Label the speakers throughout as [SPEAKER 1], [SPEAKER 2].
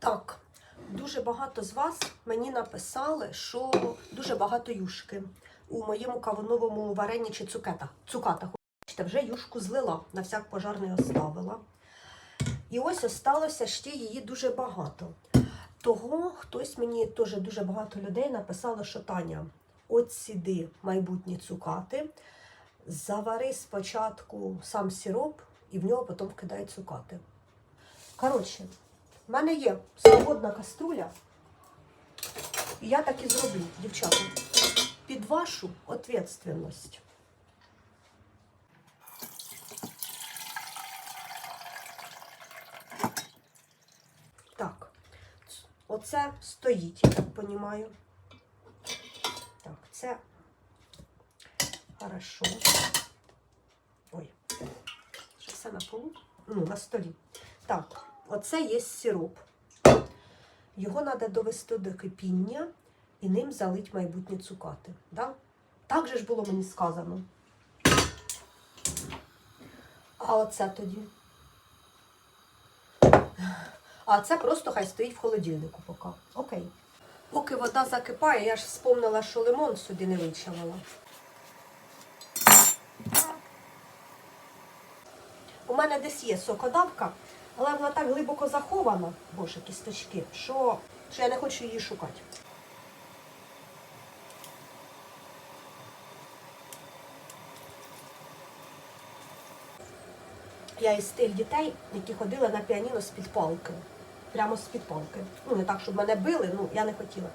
[SPEAKER 1] Так, дуже багато з вас мені написали, що дуже багато юшки у моєму кавуновому варенні чи цукета. Цукатах. Бачите, вже юшку злила, на всяк пожарний оставила. І ось осталося ще її дуже багато. Того хтось мені теж дуже багато людей написало, що Таня, от сіди майбутні цукати, завари спочатку сам сироп і в нього потім вкидай цукати. Коротше, в мене є свободна каструля. І я так і зроблю, дівчата. Під вашу відповідальність. Так, оце стоїть, я так розумію. Так, це хорошо. Ой, все на полу? Ну, на столі. Так, оце є сироп. Його треба довести до кипіння і ним залить майбутні цукати. Да? Так же ж було мені сказано. А оце тоді. А це просто хай стоїть в холодильнику поки. Окей. Поки вода закипає, я ж вспомнила, що лимон сюди не вичавила. У мене десь є сокодавка, але вона так глибоко захована, боже, кісточки, що, що я не хочу її шукати. Я із тих дітей, які ходили на піаніно з-під палки. Прямо з-під палки. Ну, не так, щоб мене били, ну я не хотіла.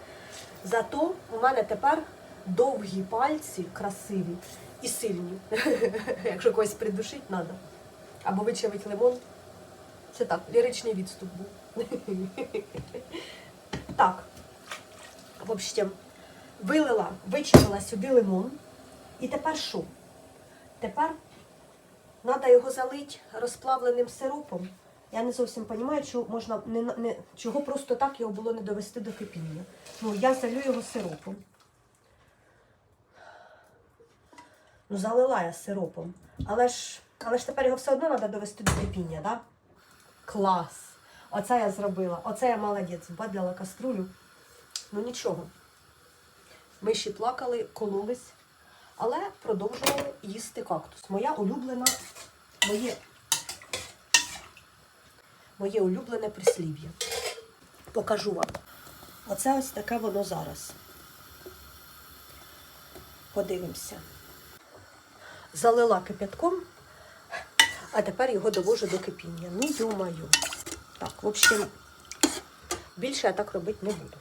[SPEAKER 1] Зато у мене тепер довгі пальці, красиві і сильні. Якщо когось придушити треба. Або вичавить лимон. Це так, ліричний відступ був. Так. В общем, вилила, вичавила сюди лимон. І тепер що? Тепер треба його залити розплавленим сиропом. Я не зовсім розумію, чого можна не, не, чого просто так його було не довести до кипіння. Ну, я залю його сиропом. Ну, залила я сиропом. Але ж, але ж тепер його все одно треба довести до кипіння, так? Да? Клас! Оце я зробила. Оце я молодець. Бадляла каструлю. Ну нічого. Миші плакали, кололись, але продовжували їсти кактус. Моя улюблена, моє, моє улюблене прислів'я. Покажу вам. Оце ось таке воно зараз. Подивимося. Залила кипятком, а тепер його довожу до кипіння. Ну, думаю. Так, в общем, більше я так робити не буду.